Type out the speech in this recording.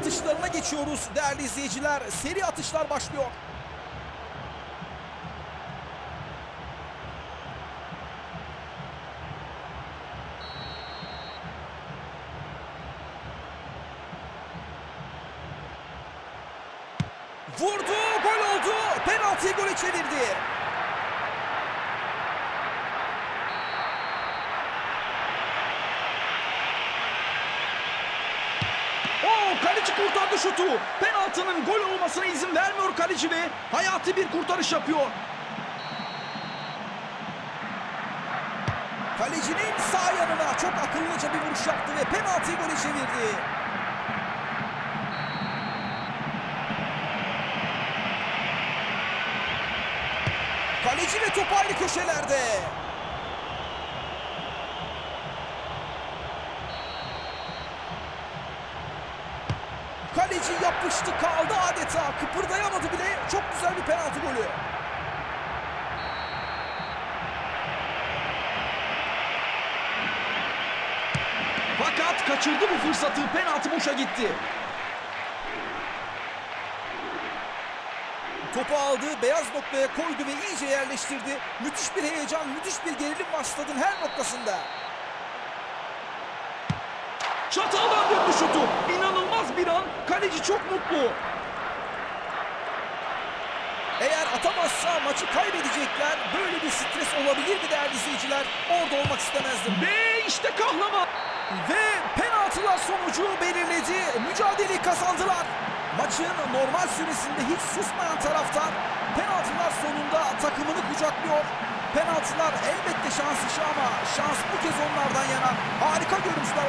atışlarına geçiyoruz değerli izleyiciler. Seri atışlar başlıyor. Vurdu, gol oldu. Penaltıyı gole çevirdi. Oo kaleci kurtardı şutu. Penaltının gol olmasına izin vermiyor kaleci ve hayati bir kurtarış yapıyor. Kalecinin sağ yanına çok akıllıca bir vuruş yaptı ve penaltıyı gole çevirdi. Kaleci ve top aynı köşelerde. Kaleci yapıştı kaldı adeta. Kıpırdayamadı bile. Çok güzel bir penaltı golü. Fakat kaçırdı bu fırsatı. Penaltı boşa gitti. Topu aldı, beyaz noktaya koydu ve iyice yerleştirdi. Müthiş bir heyecan, müthiş bir gerilim var stadın her noktasında. Çataldan döndü şutu. İnanılmaz bir an. Kaleci çok mutlu. Eğer atamazsa maçı kaybedecekler. Böyle bir stres olabilir mi değerli izleyiciler? Orada olmak istemezdim. Ve işte kahlama. Ve penaltılar sonucu belirledi. Mücadeleyi kazandılar. Maçın normal süresinde hiç susmayan taraftar penaltılar sonunda takımını kucaklıyor. Penaltılar elbette şans işi ama şans bu kez onlardan yana. Harika görüntüler